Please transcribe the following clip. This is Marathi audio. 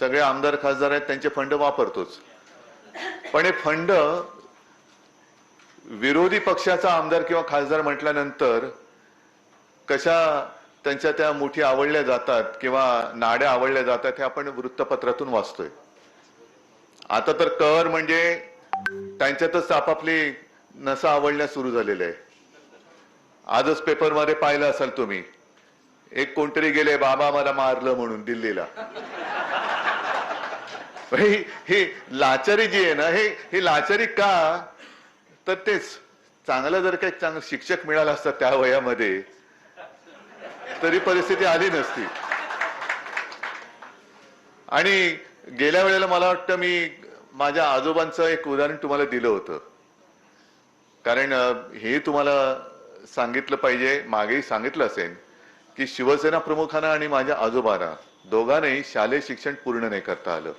सगळे आमदार खासदार आहेत त्यांचे फंड वापरतोच. पण हे फंड विरोधी पक्षाचा आमदार किंवा खासदार म्हटल्यानंतर कशा त्यांच्या त्या मुठी आवडल्या जातात किंवा नाड्या आवडल्या जातात हे आपण वृत्तपत्रातून वाचतोय. आता तर कर म्हणजे त्यांच्यातच आपापली नसा आवडण्यास सुरू झालेले आहे आजच पेपरमध्ये पाहिलं असाल तुम्ही एक कोणतरी गेले बाबा मला मारलं म्हणून दिल्लीला. हे लाचारी जी आहे ना हे हे लाचारी का? तर तेच. चांगलं जर काही चांगलं शिक्षक मिळालं असतं त्या वयामध्ये तरी परिस्थिती आली नसती. आणि गेल्या वेळेला मला वाटतं मी माझ्या आजोबांचं एक उदाहरण तुम्हाला दिलं होतं. कारण हे तुम्हाला सांगितलं पाहिजे मागेही सांगितलं असेल की शिवसेना प्रमुखांना आणि माझ्या आजोबांना दोघांनाही शालेय शिक्षण पूर्ण नाही करता आलं.